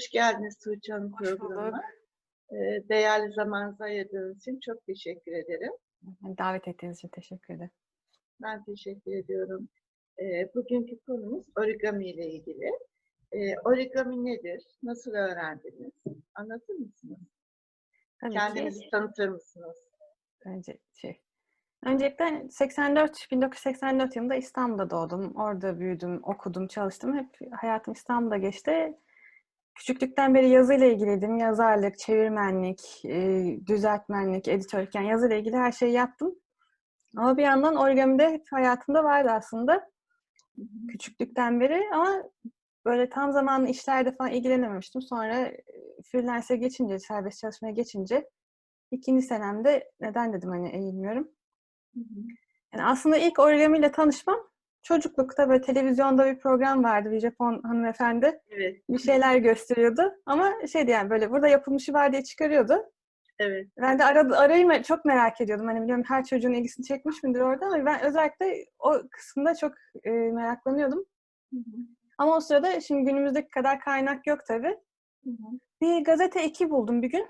Hoş geldiniz Tuğçe Hanım programına. Ee, Değerli zamanınızı ayırdığınız için çok teşekkür ederim. Davet ettiğiniz için teşekkür ederim. Ben teşekkür ediyorum. Ee, Bugünkü konumuz origami ile ilgili. Ee, Origami nedir? Nasıl öğrendiniz? Anlatır mısınız? Tabii Kendinizi ki tanıtır mısınız? önce şey. Öncelikle 84 1984 yılında İstanbul'da doğdum. Orada büyüdüm, okudum, çalıştım. Hep hayatım İstanbul'da geçti. Küçüklükten beri yazıyla ilgiliydim. Yazarlık, çevirmenlik, e, düzeltmenlik, editörlük yani yazıyla ilgili her şeyi yaptım. Ama bir yandan origami de hep hayatımda vardı aslında. Küçüklükten beri ama böyle tam zamanlı işlerde falan ilgilenememiştim. Sonra e, freelance'e geçince, serbest çalışmaya geçince ikinci senemde neden dedim hani eğilmiyorum. Yani aslında ilk origami ile tanışmam çocuklukta böyle televizyonda bir program vardı. Bir Japon hanımefendi Evet, bir şeyler gösteriyordu. Ama şeydi yani böyle burada yapılmışı var diye çıkarıyordu. evet. Ben de aradı, arayı çok merak ediyordum. Hani biliyorum her çocuğun ilgisini çekmiş midir orada ama ben özellikle o kısımda çok e, meraklanıyordum. Hı hı. Ama o sırada şimdi günümüzdeki kadar kaynak yok tabii. Hı hı. Bir gazete eki buldum bir gün.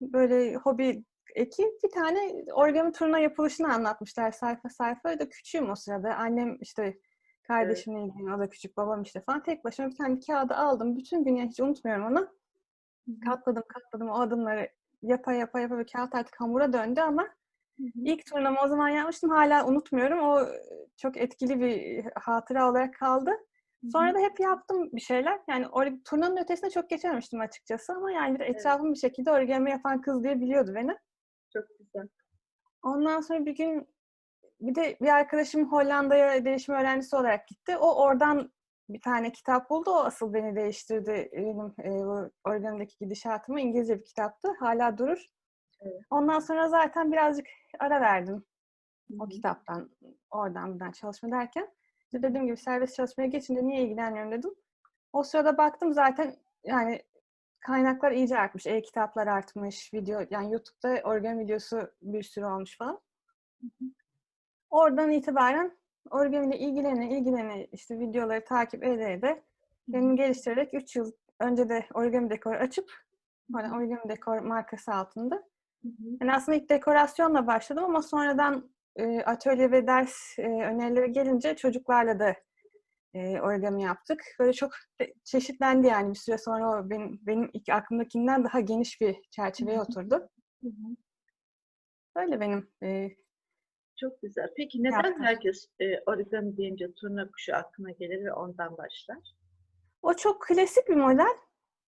Böyle hobi eki. Bir tane origami turuna yapılışını anlatmışlar sayfa sayfa. Öyle de küçüğüm o sırada. Annem işte kardeşimle ilgili, o da küçük, babam işte falan. Tek başıma bir tane kağıdı aldım. Bütün gün yani hiç unutmuyorum onu. Katladım katladım o adımları yapa yapa yapa ve kağıt artık hamura döndü ama ilk turnamı o zaman yapmıştım. Hala unutmuyorum. O çok etkili bir hatıra olarak kaldı. Sonra da hep yaptım bir şeyler. Yani or- turnanın ötesine çok geçememiştim açıkçası ama yani bir etrafım bir şekilde origami yapan kız diye biliyordu beni. Çok güzel. Ondan sonra bir gün bir de bir arkadaşım Hollanda'ya değişim öğrencisi olarak gitti. O oradan bir tane kitap buldu. O asıl beni değiştirdi. Benim e, bu origamideki gidişatımı İngilizce bir kitaptı. Hala durur. Evet. Ondan sonra zaten birazcık ara verdim o kitaptan, oradan buradan çalışma derken. İşte dediğim gibi serbest çalışmaya geçince niye ilgilenmiyorum dedim. O sırada baktım zaten yani kaynaklar iyice artmış. E-kitaplar artmış, video yani YouTube'da origami videosu bir sürü olmuş falan. Oradan itibaren origami ile ilgilene ilgilene işte videoları takip ede ede kendimi geliştirerek 3 yıl önce de origami dekor açıp hani origami dekor markası altında yani aslında ilk dekorasyonla başladım ama sonradan e, atölye ve ders e, önerileri gelince çocuklarla da e, origami yaptık. Böyle çok çeşitlendi yani bir süre sonra o benim, benim ilk aklımdakinden daha geniş bir çerçeveye oturdu. Böyle benim e, Çok güzel. Peki neden Yaptım. herkes e, origami deyince turna kuşu aklına gelir ve ondan başlar? o çok klasik bir model.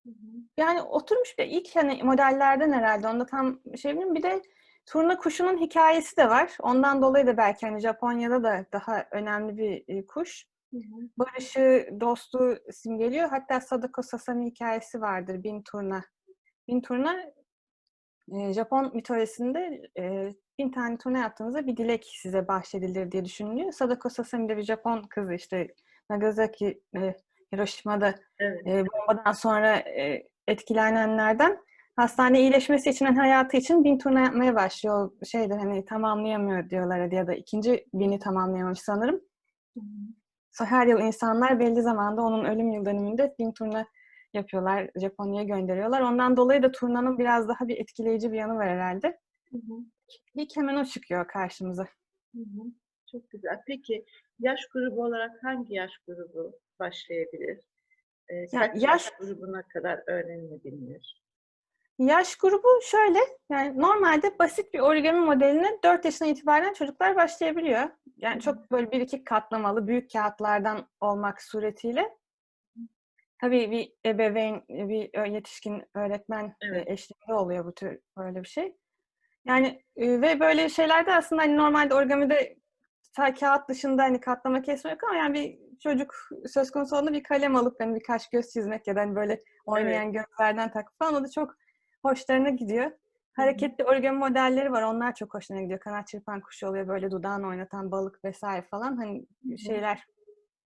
Hı hı. Yani oturmuş bir ilk hani modellerden herhalde. Onda tam şey bilmiyorum. Bir de turna kuşunun hikayesi de var. Ondan dolayı da belki hani Japonya'da da daha önemli bir e, kuş. Hı hı. barışı, dostluğu simgeliyor. Hatta Sadako Sasami hikayesi vardır. Bin turna. Bin turna e, Japon mitolojisinde e, bin tane turna yaptığınızda bir dilek size bahşedilir diye düşünülüyor. Sadako Sasami de bir Japon kızı işte Nagasaki, e, Hiroşima'da Evet. bombadan sonra etkilenenlerden hastane iyileşmesi için hani hayatı için bin turna yapmaya başlıyor. O Şeyde hani tamamlayamıyor diyorlar ya da ikinci bini tamamlayamamış sanırım. Hı hı. Her yıl insanlar belli zamanda onun ölüm yıl dönümünde bin turna yapıyorlar, Japonya'ya gönderiyorlar. Ondan dolayı da turnanın biraz daha bir etkileyici bir yanı var herhalde. Hı hı. İlk hemen o çıkıyor karşımıza. Hı hı. Çok güzel. Peki yaş grubu olarak hangi yaş grubu başlayabilir? Ee, yaş... yaş- grubuna kadar öğrenilebilir? Yaş grubu şöyle, yani normalde basit bir origami modeline 4 yaşından itibaren çocuklar başlayabiliyor. Yani çok böyle bir iki katlamalı büyük kağıtlardan olmak suretiyle. Tabii bir ebeveyn, bir yetişkin öğretmen Evet. e, eşliğinde oluyor bu tür böyle bir şey. Yani e, ve böyle şeylerde aslında hani normalde origamide kağıt dışında hani katlama kesme yok ama yani bir çocuk söz konusu olduğunda bir kalem alıp hani birkaç göz çizmek ya da hani böyle oynayan gözlerden takıp falan o da çok hoşlarına gidiyor. Hareketli origami modelleri var. Onlar çok hoşlarına gidiyor. Kanat çırpan kuş oluyor. Böyle dudağını oynatan balık vesaire falan. Hani şeyler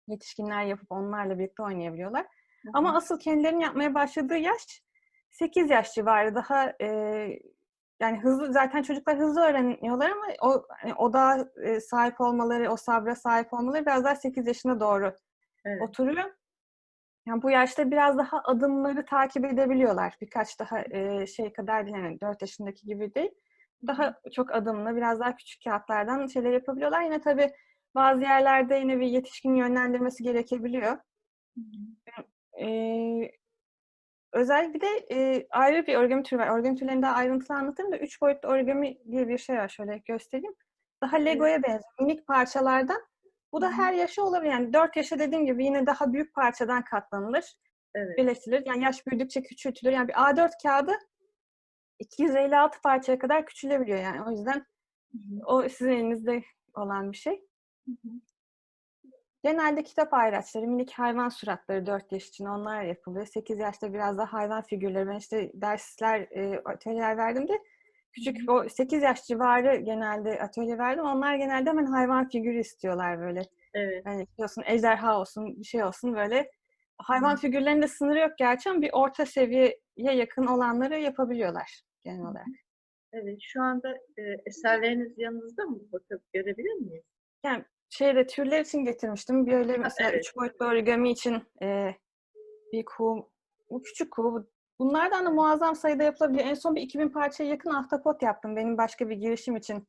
yetişkinler yapıp onlarla birlikte oynayabiliyorlar. Ama asıl kendilerinin yapmaya başladığı yaş 8 yaş civarı. Daha e, yani hızlı zaten çocuklar hızlı öğreniyorlar ama o hani o da e, sahip olmaları, o sabra sahip olmaları biraz daha 8 yaşına doğru Evet. oturuyor. Yani bu yaşta biraz daha adımları takip edebiliyorlar. Birkaç daha e, şey kadar değil, yani 4 yaşındaki gibi değil. Daha çok adımlı, biraz daha küçük kağıtlardan şeyler yapabiliyorlar. Yine tabii bazı yerlerde yine bir yetişkin yönlendirmesi gerekebiliyor. Ee, özellikle bir de e, ayrı bir origami türü var. Origami türlerini daha ayrıntılı anlatayım da üç boyutlu origami diye bir şey var. Şöyle göstereyim. Daha Lego'ya benziyor. Minik parçalardan. Bu da her yaşa olabilir. Yani 4 yaşa dediğim gibi yine daha büyük parçadan katlanılır, Evet. birleştirilir. Yani yaş büyüdükçe küçültülür. Yani bir A4 kağıdı 256 parçaya kadar küçülebiliyor yani. O yüzden o sizin elinizde olan bir şey. Genelde kitap ayraçları, minik hayvan suratları 4 yaş için onlar yapılıyor. 8 yaşta biraz daha hayvan figürleri. Ben işte dersler, atölyeler verdim de küçük o 8 yaş civarı genelde atölye verdim. Onlar genelde hemen hayvan figürü istiyorlar böyle. Evet. Hani biliyorsun ejderha olsun, bir şey olsun böyle. Hayvan Hı. figürlerinde sınırı yok gerçi ama bir orta seviyeye yakın olanları yapabiliyorlar genel olarak. Evet. Şu anda e, eserleriniz yanınızda mı? Bakıp görebilir miyiz? Yani şeyde türler için getirmiştim. Böyle mesela evet. üç boyutlu origami için e, bir kuğu, bu küçük kuğu. bu- Bunlardan da muazzam sayıda yapılabiliyor. En son bir 2000 parçaya yakın ahtapot yaptım. Benim başka bir girişim için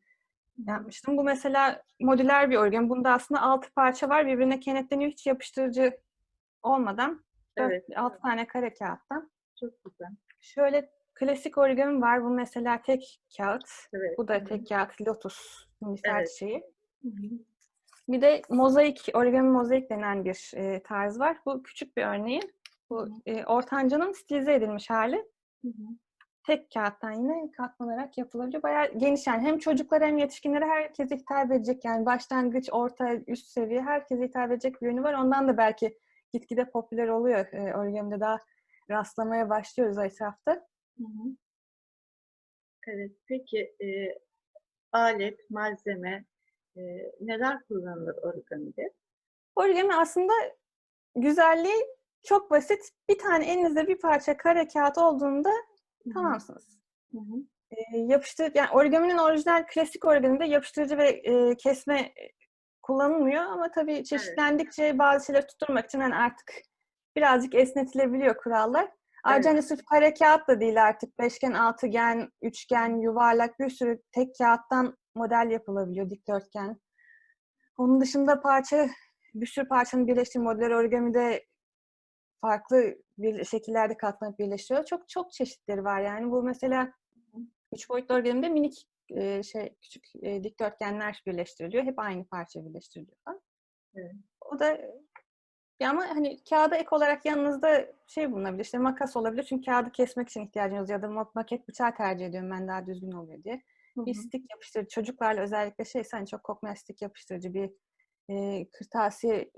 yapmıştım. Bu mesela modüler bir origami. Bunda aslında 6 parça var. Birbirine kenetleniyor. Hiç yapıştırıcı olmadan. Evet. 6 tane kare kağıttan. Çok güzel. Şöyle klasik origami var. Bu mesela tek kağıt. Evet. Bu da tek kağıt lotus mifer Evet. hı. Bir de mozaik, origami mozaik denen bir e, tarz var. Bu küçük bir örneği. Bu e, ortancanın stilize edilmiş hali. Hı hı. Tek kağıttan yine katlanarak yapılabiliyor. Bayağı geniş yani. Hem çocuklara hem yetişkinlere herkese hitap edecek yani başlangıç, orta, üst seviye herkese hitap edecek bir yönü var. Ondan da belki gitgide popüler oluyor. E, origamide daha rastlamaya başlıyoruz etrafta. Hı hı. Evet. Peki e, alet, malzeme e, neler kullanılır origamide? Origami aslında güzelliği çok basit. Bir tane elinizde bir parça kare kağıt olduğunda Hı hı. tamamsınız. Hı hı. E, yapıştır, yani origaminin orijinal klasik origamide yapıştırıcı ve e, kesme kullanılmıyor ama tabii çeşitlendikçe bazı şeyleri tutturmak için hani artık birazcık esnetilebiliyor kurallar. Ayrıca hani sırf kare kağıt da değil artık. Beşgen, altıgen, üçgen, yuvarlak bir sürü tek kağıttan model yapılabiliyor, dikdörtgen. Onun dışında parça, bir sürü parçanın birleştiği modüler origamide farklı bir şekillerde katlanıp birleşiyor. Çok çok çeşitleri var yani. Bu mesela üç boyutlu origamide minik e, şey küçük e, dikdörtgenler birleştiriliyor. Hep aynı parça birleştiriliyor. Evet. O da ya ama hani kağıda ek olarak yanınızda şey bulunabilir. İşte makas olabilir. Çünkü kağıdı kesmek için ihtiyacınız ya da mak- maket bıçağı tercih ediyorum ben daha düzgün oluyor diye. Hı Bir stik yapıştırıcı. Çocuklarla özellikle şey hani çok kokmayan stik yapıştırıcı bir e, kırtasiye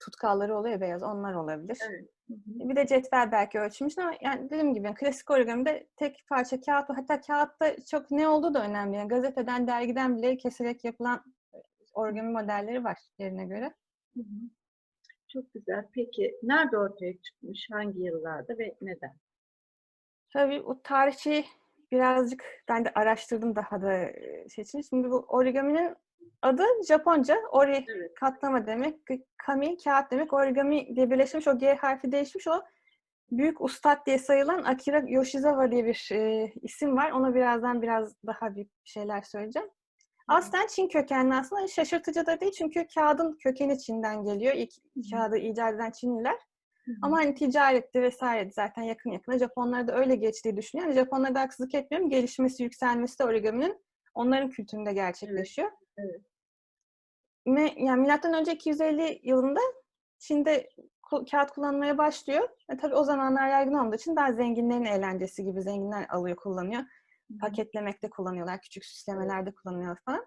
tutkalları oluyor ya beyaz. Onlar olabilir. Evet. Bir de cetvel belki ölçülmüş ama yani dediğim gibi yani klasik origamide tek parça kağıt. Hatta kağıtta çok ne olduğu da önemli. Yani gazeteden, dergiden bile keserek yapılan origami modelleri var yerine göre. Hı hı. Çok güzel. Peki nerede ortaya çıkmış? Hangi yıllarda ve neden? Tabii o tarihçi birazcık ben de araştırdım daha da e, şey için. Şimdi bu origaminin adı Japonca. Ori Evet. katlama demek. Kami kağıt demek. Origami diye birleşmiş. O G harfi değişmiş. O büyük ustad diye sayılan Akira Yoshizawa diye bir e, isim var. Ona birazdan biraz daha bir şeyler söyleyeceğim. Aslen Çin kökenli aslında şaşırtıcı da değil çünkü kağıdın kökeni Çin'den geliyor. İlk kağıdı icat eden Çinliler. Hı hı. Ama hani ticaretti vesaireydi zaten yakın yakına. Japonlara da öyle geçtiği düşünüyor. Yani Japonlara da haksızlık etmiyorum. Gelişmesi, yükselmesi de origaminin onların kültüründe gerçekleşiyor. evet. Me, yani milattan önce 250 yılında Çin'de kağıt kullanmaya başlıyor. E, tabii o zamanlar yaygın olduğu için daha zenginlerin eğlencesi gibi zenginler alıyor, kullanıyor. Hı. Paketlemekte kullanıyorlar, küçük süslemelerde kullanıyorlar falan.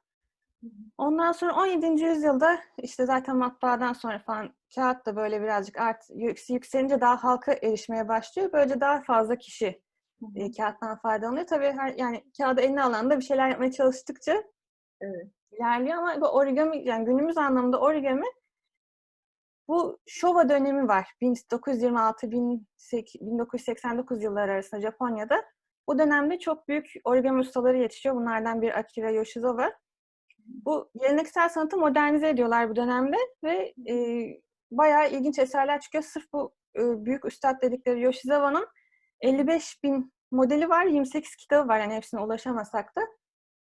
Hı. Ondan sonra 17. yüzyılda işte zaten matbaadan sonra falan kağıt da böyle birazcık art yük- yükselince daha halka erişmeye başlıyor. Böylece daha fazla kişi e, kağıttan faydalanıyor. Tabii her yani kağıdı eline alan da bir şeyler yapmaya çalıştıkça Evet. İlerliyor ama bu origami yani günümüz anlamında origami bu Showa dönemi var. 1926-1989 yılları arasında Japonya'da. Bu dönemde çok büyük origami ustaları yetişiyor. Bunlardan biri Akira Yoshizawa. Bu geleneksel sanatı modernize ediyorlar bu dönemde ve e, bayağı ilginç eserler çıkıyor. Sırf bu e, büyük üstad dedikleri Yoshizawa'nın 55 bin modeli var, 28 kitabı var yani hepsine ulaşamasak da.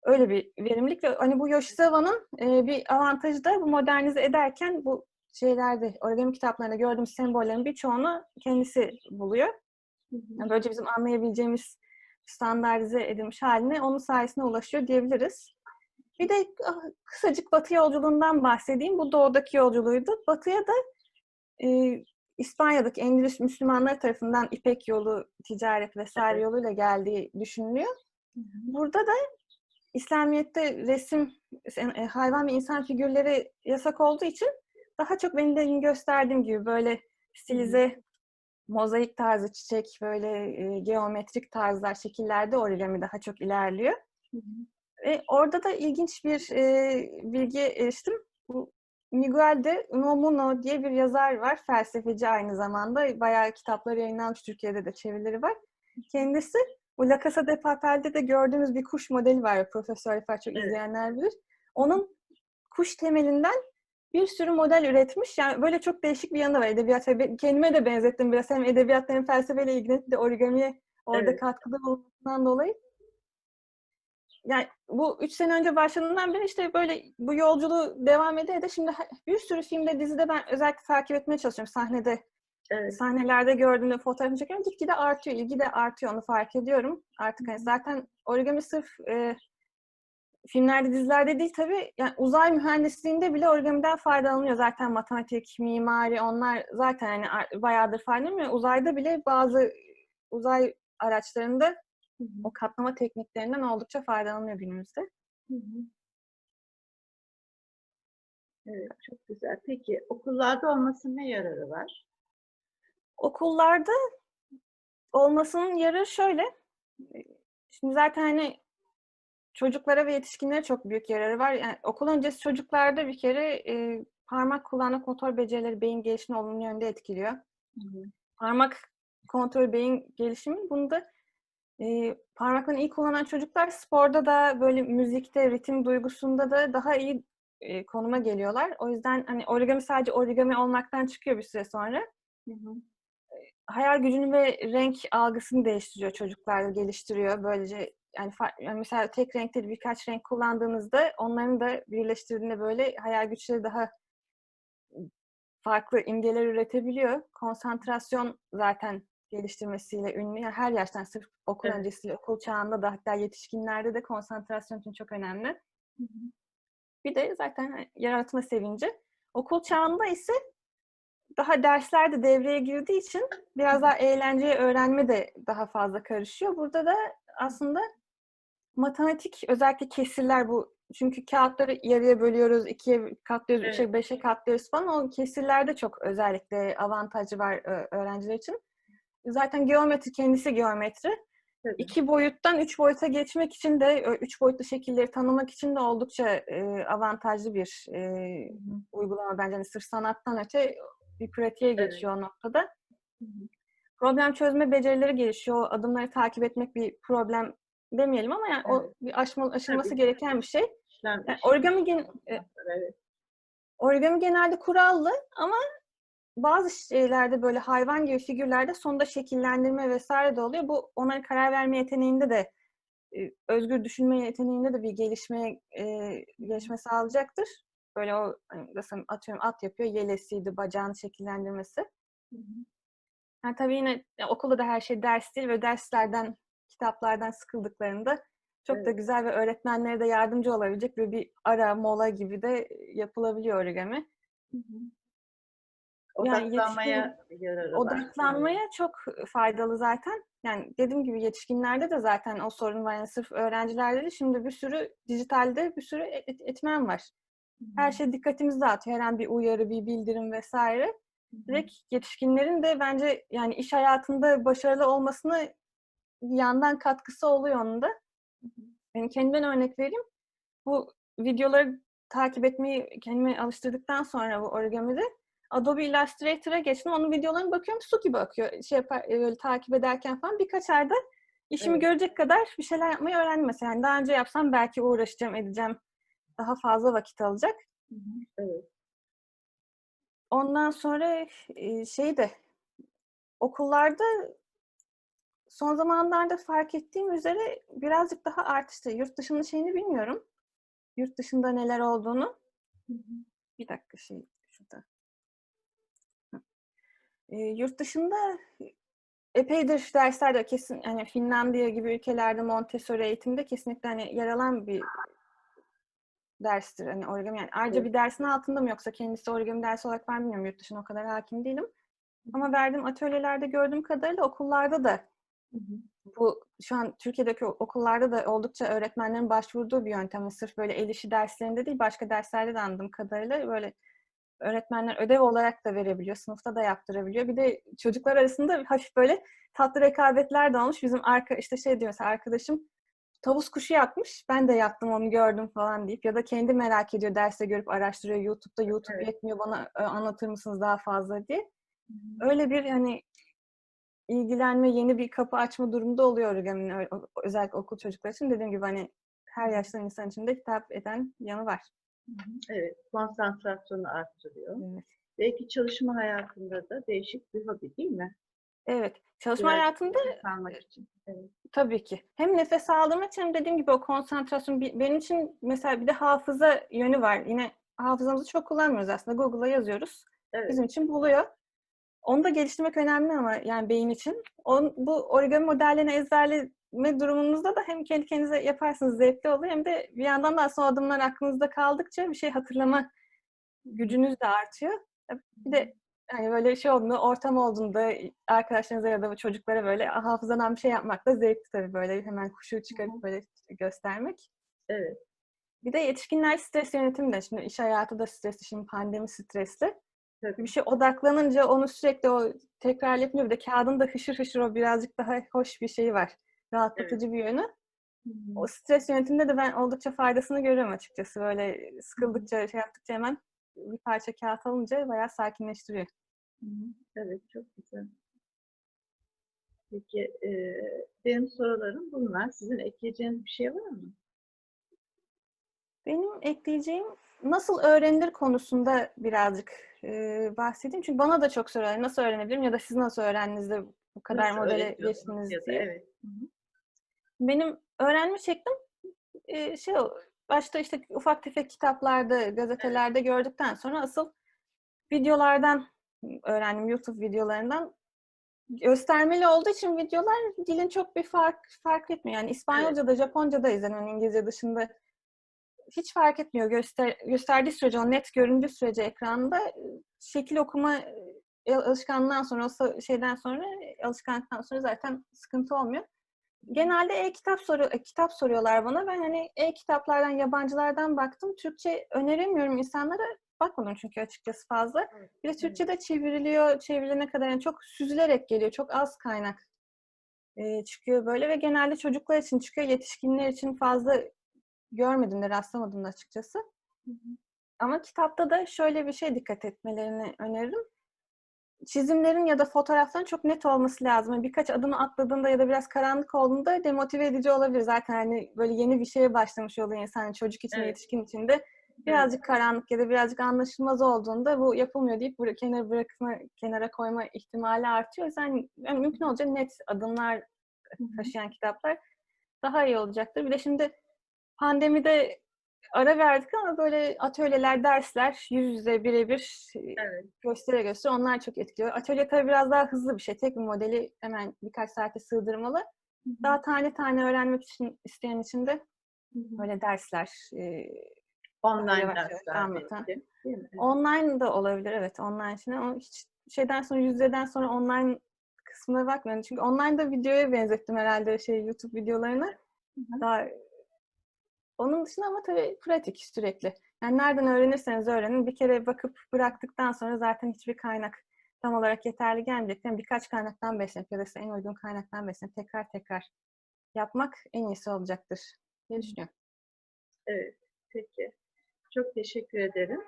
Öyle bir verimlilik ve hani bu Yoshizawa'nın e, bir avantajı da bu modernize ederken bu şeylerde origami kitaplarında gördüğümüz sembollerin birçoğunu kendisi buluyor. Yani böylece bizim anlayabileceğimiz standartize edilmiş haline onun sayesinde ulaşıyor diyebiliriz. Bir de ah, kısacık Batı yolculuğundan bahsedeyim. Bu doğudaki yolculuğuydu. Batıya da e, İspanya'daki Endülüs Müslümanları tarafından İpek yolu, ticaret vesaire Evet. yoluyla geldiği düşünülüyor. Burada da İslamiyet'te resim, e, hayvan ve insan figürleri yasak olduğu için daha çok benim de gösterdiğim gibi böyle stilize mozaik tarzı çiçek, böyle e, geometrik tarzlar, şekillerde origami daha çok ilerliyor. Ve orada da ilginç bir e, bilgiye eriştim. Bu Miguel de Unamuno diye bir yazar var. Felsefeci aynı zamanda. Bayağı kitapları yayınlanmış. Türkiye'de de çevirileri var. Kendisi bu La Casa de Papel'de de gördüğümüz bir kuş modeli var. Profesör Rifat çok Evet. izleyenler bilir. Onun kuş temelinden bir sürü model üretmiş. Yani böyle çok değişik bir yanı var edebiyat. Kendime de benzettim biraz. Hem edebiyatta hem felsefeyle ilgilenip de origamiye orada Evet. katkıda bulunmasından dolayı yani bu üç sene önce başladığından beri işte böyle bu yolculuğu devam ede de şimdi bir sürü filmde, dizide ben özellikle takip etmeye çalışıyorum. Sahnede, Evet. sahnelerde gördüğümde fotoğrafını çekiyorum. Gitgide artıyor, ilgi de artıyor. Onu fark ediyorum. Artık hani zaten origami sırf e, filmlerde, dizilerde değil tabii. Yani uzay mühendisliğinde bile origamiden faydalanıyor. Zaten matematik, mimari onlar zaten hani bayağıdır faydalanıyor. Uzayda bile bazı uzay araçlarında o katlama tekniklerinden oldukça faydalanıyor günümüzde. Hı hı. Evet, çok güzel. Peki okullarda olmasının ne yararı var? Okullarda olmasının yararı şöyle. Şimdi zaten hani çocuklara ve yetişkinlere çok büyük yararı var. Yani okul öncesi çocuklarda bir kere e, parmak kullanma kontrol becerileri beyin gelişimini olumlu yönde etkiliyor. Parmak kontrol beyin gelişimi bunda e, parmaklarını iyi kullanan çocuklar sporda da böyle müzikte, ritim duygusunda da daha iyi e, konuma geliyorlar. O yüzden hani origami sadece origami olmaktan çıkıyor bir süre sonra. Hı hı. Hayal gücünü ve renk algısını değiştiriyor çocuklarda, geliştiriyor. Böylece yani, mesela tek renkte birkaç renk kullandığınızda onların da birleştirdiğinde böyle hayal güçleri daha farklı imgeler üretebiliyor. Konsantrasyon zaten geliştirmesiyle ünlü. Yani her yaştan sırf okul Evet. öncesi, okul çağında da hatta yetişkinlerde de konsantrasyon için çok önemli. Hı hı. Bir de zaten yaratma sevinci. Okul çağında ise daha dersler de devreye girdiği için biraz daha eğlenceye öğrenme de daha fazla karışıyor. Burada da aslında matematik özellikle kesirler bu çünkü kağıtları yarıya bölüyoruz, ikiye katlıyoruz, üçe, Evet. beşe katlıyoruz falan. O kesirlerde çok özellikle avantajı var öğrenciler için. Zaten geometri kendisi geometri. Tabii. İki boyuttan üç boyuta geçmek için de üç boyutlu şekilleri tanımak için de oldukça e, avantajlı bir e, uygulama bence. Yani sırf sanattan öte bir pratiğe Evet. geçiyor o noktada. Hı hı. Problem çözme becerileri gelişiyor. O adımları takip etmek bir problem demeyelim ama yani o Evet. bir aşma, aşılması Tabii. gereken bir şey. Yani origami gen- e, Evet. origami genelde kurallı ama bazı şeylerde böyle hayvan gibi figürlerde sonunda şekillendirme vesaire de oluyor. Bu onların karar verme yeteneğinde de e, özgür düşünme yeteneğinde de bir gelişmeye e, gelişme sağlayacaktır. Böyle o hani mesela atıyorum at yapıyor, yelesiydi, bacağını şekillendirmesi. Hı hı. Yani tabii yine ya, okulda da her şey ders değil ve derslerden, kitaplardan sıkıldıklarında çok da Evet. güzel ve öğretmenlere de yardımcı olabilecek böyle bir ara, mola gibi de yapılabiliyor origami. Hı hı. Yani Odaklanmaya var. Odaklanmaya çok faydalı zaten. Yani dediğim gibi yetişkinlerde de zaten o sorun var. Yani sırf öğrencilerde de şimdi bir sürü dijitalde bir sürü et- et- etmen var. Her şey dikkatimizi dağıtıyor. Her an bir uyarı, bir bildirim vesaire. Direkt yetişkinlerin de bence yani iş hayatında başarılı olmasına bir yandan katkısı oluyor onun da. Ben kendimden örnek vereyim. Bu videoları takip etmeyi kendime alıştırdıktan sonra bu origamide Adobe Illustrator'a geçtim. Onun videolarına bakıyorum su gibi akıyor. Şey yapar, e, böyle takip ederken falan birkaç ayda işimi Evet. görecek kadar bir şeyler yapmayı öğrendim mesela. Yani daha önce yapsam belki uğraşacağım, edeceğim. Daha fazla vakit alacak. Hı hı. Evet. Ondan sonra e, şey de okullarda son zamanlarda fark ettiğim üzere birazcık daha artıştı. Yurt dışının şeyini bilmiyorum. Yurt dışında neler olduğunu. Bir dakika şey şurada. E, yurt dışında epeydir derslerde kesin hani Finlandiya gibi ülkelerde Montessori eğitimde kesinlikle hani yer alan bir derstir hani origami yani ayrıca Evet. bir dersin altında mı yoksa kendisi origami dersi olarak ben bilmiyorum yurt dışına o kadar hakim değilim. Ama verdiğim atölyelerde gördüğüm kadarıyla okullarda da bu şu an Türkiye'deki okullarda da oldukça öğretmenlerin başvurduğu bir yöntem. Sırf böyle el işi derslerinde değil başka derslerde de anladığım kadarıyla böyle öğretmenler ödev olarak da verebiliyor. Sınıfta da yaptırabiliyor. Bir de çocuklar arasında hafif böyle tatlı rekabetler de olmuş. Bizim arka işte şey diyor mesela arkadaşım tavus kuşu yapmış. Ben de yaptım onu gördüm falan deyip ya da kendi merak ediyor derste görüp araştırıyor YouTube'da YouTube Evet. yetmiyor bana e, anlatır mısınız daha fazla diye. Öyle bir hani ilgilenme, yeni bir kapı açma durumunda oluyor origaminin özellikle okul çocuklar için. Dediğim gibi hani her yaştan insan için de hitap eden yanı var. Evet, konsantrasyonu arttırıyor. Evet. Belki çalışma hayatında da değişik bir hobi değil mi? Evet. Çalışma Biraz hayatında nefes almak için. Evet. tabii ki. Hem nefes aldırmak için hem dediğim gibi o konsantrasyon benim için mesela bir de hafıza yönü var. Yine hafızamızı çok kullanmıyoruz aslında. Google'a yazıyoruz. Evet. Bizim için buluyor. Onu da geliştirmek önemli ama yani beyin için. On, bu origami modellerini ezberleme durumunuzda da hem kendi kendinize yaparsınız zevkli oluyor hem de bir yandan da aslında adımlar aklınızda kaldıkça bir şey hatırlama gücünüz de artıyor. Bir de hani böyle şey olduğunda, ortam olduğunda arkadaşlarınıza ya da çocuklara böyle hafızadan bir şey yapmak da zevkli tabii böyle hemen kuşu çıkarıp böyle göstermek. Evet. Bir de yetişkinler stres yönetimi de şimdi iş hayatı da stresli, şimdi pandemi stresli. Tabii. Bir şey odaklanınca onu sürekli o tekrar yapıyor. Bir de kağıdın da hışır hışır o birazcık daha hoş bir şeyi var. Rahatlatıcı bir yönü. O stres yönetiminde de ben oldukça faydasını görüyorum açıkçası. Böyle sıkıldıkça, şey yaptıkça hemen bir parça kağıt alınca bayağı sakinleştiriyor. Evet, çok güzel. Peki, e, benim sorularım bunlar. Sizin ekleyeceğiniz bir şey var mı? Benim ekleyeceğim nasıl öğrenilir konusunda birazcık e, bahsedeyim. Çünkü bana da çok soruyorlar. Nasıl öğrenebilirim ya da siz nasıl öğrendiniz de bu kadar Nasıl modele geçtiniz ya da diye. Evet. Hı hı. Benim öğrenme şeklim e, şey başta işte ufak tefek kitaplarda, gazetelerde gördükten sonra asıl videolardan öğrendim. YouTube videolarından. Göstermeli olduğu için videolar dilin çok bir fark fark etmiyor. Yani İspanyolca'da, Japonca'da izlenen İngilizce dışında hiç fark etmiyor. Göster, gösterdiği sürece, o net göründüğü sürece ekranda şekil okuma e, alışkanlığından sonra, o şeyden sonra, alışkanlıktan sonra zaten sıkıntı olmuyor. Genelde e-kitap soru e, kitap soruyorlar bana. Ben hani e-kitaplardan, yabancılardan baktım. Türkçe öneremiyorum insanlara. Bakmadım çünkü açıkçası fazla. Bir de Türkçe de çevriliyor. Çevrilene kadar yani çok süzülerek geliyor. Çok az kaynak e, çıkıyor böyle ve genelde çocuklar için çıkıyor. Yetişkinler için fazla görmedim de rastlamadım da açıkçası. Hı hı. Ama kitapta da şöyle bir şey dikkat etmelerini öneririm. Çizimlerin ya da fotoğrafların çok net olması lazım. Yani Birkaç adımı atladığında ya da biraz karanlık olduğunda demotive edici olabilir. Zaten hani böyle yeni bir şeye başlamış oluyor insan. Yani Çocuk için, Evet. yetişkin için de birazcık karanlık ya da birazcık anlaşılmaz olduğunda bu yapılmıyor deyip bıra- kenara bırakma, kenara koyma ihtimali artıyor. O yüzden yani mümkün olunca net adımlar taşıyan kitaplar daha iyi olacaktır. Bir de şimdi pandemide ara verdik ama böyle atölyeler, dersler yüz yüze birebir Evet. göstere göstere onlar çok etkiliyor. Atölye tabii biraz daha hızlı bir şey. Tek bir modeli hemen birkaç saate sığdırmalı. Daha tane tane öğrenmek için isteyen için de böyle dersler, e, Online dersler online da olabilir evet online için ama hiç şeyden sonra yüzdeden sonra online kısmına bakmıyorum. Çünkü online'da videoya benzettim herhalde şey YouTube videolarına. hı. Daha onun dışında ama tabii pratik sürekli. Yani nereden öğrenirseniz öğrenin. Bir kere bakıp bıraktıktan sonra zaten hiçbir kaynak tam olarak yeterli gelmeyecek. Yani birkaç kaynaktan beslenip ya da en uygun kaynaktan beslenip tekrar tekrar yapmak en iyisi olacaktır diye düşünüyorum. Evet. Peki. Çok teşekkür ederim.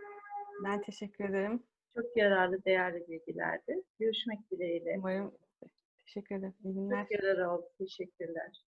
Ben teşekkür ederim. Çok yararlı, değerli bilgilerdi. Görüşmek dileğiyle. Umarım teşekkür ederim. İyi günler. Çok yararlı oldu. Teşekkürler.